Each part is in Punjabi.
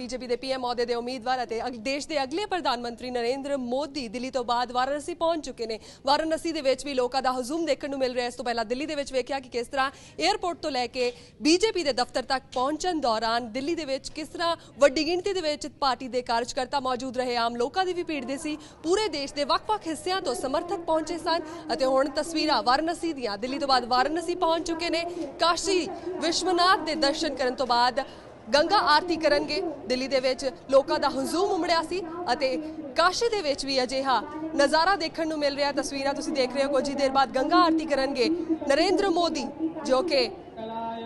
ਬੀਜੇਪੀ ਦੇ ਪੀਐਮ ਅਹੁਦੇ ਦੇ ਉਮੀਦਵਾਰ ਅਤੇ ਦੇਸ਼ ਦੇ ਅਗਲੇ ਪ੍ਰਧਾਨ ਮੰਤਰੀ ਨਰਿੰਦਰ ਮੋਦੀ ਦਿੱਲੀ ਤੋਂ ਬਾਅਦ ਵਾਰਾਣਸੀ ਪਹੁੰਚ ਚੁੱਕੇ ਨੇ। ਵਾਰਾਣਸੀ ਦੇ ਵਿੱਚ ਵੀ ਲੋਕਾਂ ਦਾ ਹਜੂਮ ਦੇਖਣ ਨੂੰ ਮਿਲ ਰਿਹਾ ਇਸ ਤੋਂ ਪਹਿਲਾਂ ਦਿੱਲੀ ਦੇ ਵਿੱਚ ਵੇਖਿਆ ਕਿ ਕਿਸ ਤਰ੍ਹਾਂ 에ਅਰਪੋਰਟ ਤੋਂ ਲੈ ਕੇ ਬੀਜੇਪੀ ਦੇ ਦਫ਼ਤਰ ਤੱਕ ਪਹੁੰਚਣ ਦੌਰਾਨ ਦਿੱਲੀ ਦੇ ਵਿੱਚ ਕਿਸ ਤਰ੍ਹਾਂ ਵੱਡੀ ਗਿਣਤੀ ਦੇ ਵਿੱਚ ਪਾਰਟੀ ਦੇ ਕਾਰਜਕਰਤਾ ਮੌਜੂਦ ਰਹੇ। ਆਮ ਲੋਕਾਂ ਦੀ ਵੀ ਭੀੜ ਦੇ ਸੀ। ਪੂਰੇ ਦੇਸ਼ ਦੇ ਵੱਖ-ਵੱਖ ਹਿੱਸਿਆਂ ਤੋਂ ਸਮਰਥਕ ਪਹੁੰਚੇ ਸਨ ਅਤੇ ਹੁਣ ਤਸਵੀਰਾਂ ਵਾਰਾਣਸੀ ਦੀਆਂ। ਦਿੱਲੀ ਤੋਂ ਬਾਅਦ ਵਾਰਾਣਸੀ ਪਹੁੰਚ ਚੁੱਕੇ ਨੇ। ਕਾਸ਼ੀ ਵਿਸ਼ਵਨਾਥ ਦੇ ਦਰਸ਼ਨ ਕਰਨ ਤੋਂ ਬਾਅਦ ਗੰਗਾ ਆਰਤੀ ਕਰਨਗੇ। ਦਿੱਲੀ ਦੇ ਵਿੱਚ ਲੋਕਾਂ ਦਾ ਹਜ਼ੂਮ ਉਮੜਿਆ ਸੀ ਅਤੇ ਕਾਸ਼ੀ ਦੇ ਵਿੱਚ ਵੀ ਅਜਿਹਾ ਨਜ਼ਾਰਾ ਦੇਖਣ ਨੂੰ ਮਿਲ ਰਿਹਾ। ਤਸਵੀਰਾਂ ਤੁਸੀਂ ਦੇਖ ਰਹੇ ਹੋ, ਕੁਝ ਹੀ ਦੇਰ ਬਾਅਦ ਗੰਗਾ ਆਰਤੀ ਕਰਨਗੇ ਨਰਿੰਦਰ ਮੋਦੀ, ਜੋ ਕਿ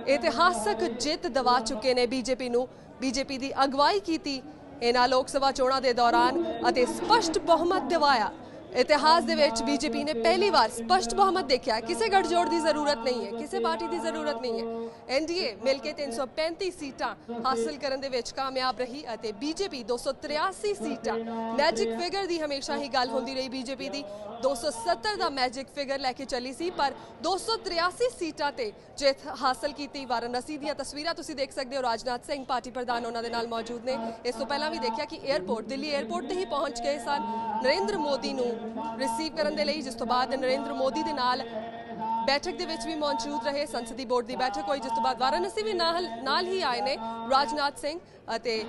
ਇਤਿਹਾਸਕ ਜਿੱਤ ਦਿਵਾ ਚੁੱਕੇ ਨੇ ਬੀਜੇਪੀ ਨੂੰ। ਬੀਜੇਪੀ ਦੀ ਅਗਵਾਈ ਕੀਤੀ, ਇਹਨਾਂ ਲੋਕ ਸਭਾ ਚੋਣਾਂ ਦੇ ਦੌਰਾਨ ਅਤੇ ਸਪਸ਼ਟ ਬਹੁਮਤ ਦਿਵਾਇਆ। ਇਤਿਹਾਸ ਦੇ ਵਿੱਚ ਬੀਜੇਪੀ ਨੇ ਪਹਿਲੀ ਵਾਰ ਸਪਸ਼ਟ ਬਹੁਮਤ ਦੇਖਿਆ ਕਿਸੇ ਗੱਠਜੋੜ ਦੀ ਜ਼ਰੂਰਤ ਨਹੀਂ ਹੈ, ਕਿਸੇ ਪਾਰਟੀ ਦੀ ਜ਼ਰੂਰਤ ਨਹੀਂ ਹੈ। ਐਨਡੀਏ ਮਿਲ ਕੇ 335 ਸੀਟਾਂ ਹਾਸਲ ਕਰਨ ਦੇ ਵਿੱਚ ਕਾਮਯਾਬ ਰਹੀ ਅਤੇ ਬੀਜੇਪੀ 283 ਸੀਟਾਂ ਮੈਜਿਕ ਫਿਗਰ ਦੀ ਹਮੇਸ਼ਾ ਹੀ ਗੱਲ ਹੁੰਦੀ ਰਹੀ ਬੀਜੇਪੀ ਦੀ। 270 ਦਾ ਮੈਜਿਕ ਫਿਗਰ ਲੈ ਕੇ ਚੱਲੀ ਸੀ, ਪਰ 283 ਸੀਟਾਂ ਤੇ ਜਿੱਤ ਹਾਸਲ ਕੀਤੀ ਵਾਰਾਣਸੀ ਦੀਆਂ ਤਸਵੀਰਾਂ ਤੁਸੀਂ ਦੇਖ ਸਕਦੇ ਹੋ। ਰਾਜਨਾਥ ਸਿੰਘ ਪਾਰਟੀ ਪ੍ਰਧਾਨ ਉਹਨਾਂ ਦੇ ਨਾਲ ਮੌਜੂਦ ਨੇ। ਇਸ ਤੋਂ ਪਹਿਲਾਂ ਵੀ ਦੇਖਿਆ ਕਿ 에ਅਰਪੋਰਟ ਦਿੱਲੀ 에ਅਰਪੋਰਟ ਤੇ ਹੀ ਪਹੁੰਚ ਗਏ ਸਨ। ਨਰਿੰਦਰ ਮੋਦੀ ਨੂੰ ਰਿਸੀਵ ਕਰਨ ਦੇ ਲਈ ਜਿਸ ਤੋਂ ਬਾਅਦ ਨਰਿੰਦਰ ਮੋਦੀ ਦੇ ਨਾਲ ਬੈਠਕ ਦੇ ਵਿੱਚ ਵੀ ਮੌਜੂਦ ਰਹੇ, ਸੰਸਦੀ ਬੋਰਡ ਦੀ ਬੈਠਕ ਹੋਈ, ਜਿਸ ਤੋਂ ਬਾਅਦ ਵਾਰਾਣਸੀ ਵੀ ਨਾਲ ਹੀ ਆਏ ਨੇ ਰਾਜਨਾਥ ਸਿੰਘ ਅਤੇ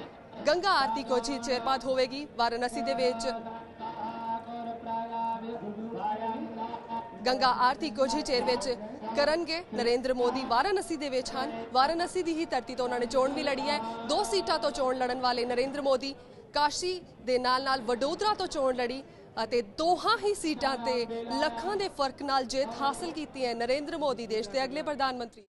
ਗੰਗਾ ਆਰਤੀ ਕੋਚੀ ਚੇਰਪਾਤ ਹੋਵੇਗੀ। ਵਾਰਾਣਸੀ ਦੇ ਵਿੱਚ ਗੰਗਾ ਆਰਤੀ ਕੋਝੀ ਚੇਰ ਵਿੱਚ ਕਰਨਗੇ ਨਰਿੰਦਰ ਮੋਦੀ। ਵਾਰਾਣਸੀ ਦੇ ਵਿੱਚ ਹਨ। ਵਾਰਾਣਸੀ ਦੀ ਹੀ ਧਰਤੀ ਤੋਂ ਉਹਨਾਂ ਨੇ ਚੋਣ ਵੀ ਲੜੀ ਹੈ। ਦੋ ਸੀਟਾਂ ਤੋਂ ਚੋਣ ਲੜਨ ਵਾਲੇ ਨਰਿੰਦਰ ਮੋਦੀ ਕਾਸ਼ੀ ਦੇ ਨਾਲ-ਨਾਲ ਵਡੋਦਰਾ ਤੋਂ ਚੋਣ ਲੜੀ। ਅਤੇ ਦੋਹਾਂ ਹੀ ਸੀਟਾਂ ਤੇ ਲੱਖਾਂ ਦੇ ਫ਼ਰਕ ਨਾਲ ਜਿੱਤ ਹਾਸਲ ਕੀਤੀ ਹੈ ਨਰਿੰਦਰ ਮੋਦੀ ਦੇਸ਼ ਦੇ ਅਗਲੇ ਪ੍ਰਧਾਨ ਮੰਤਰੀ।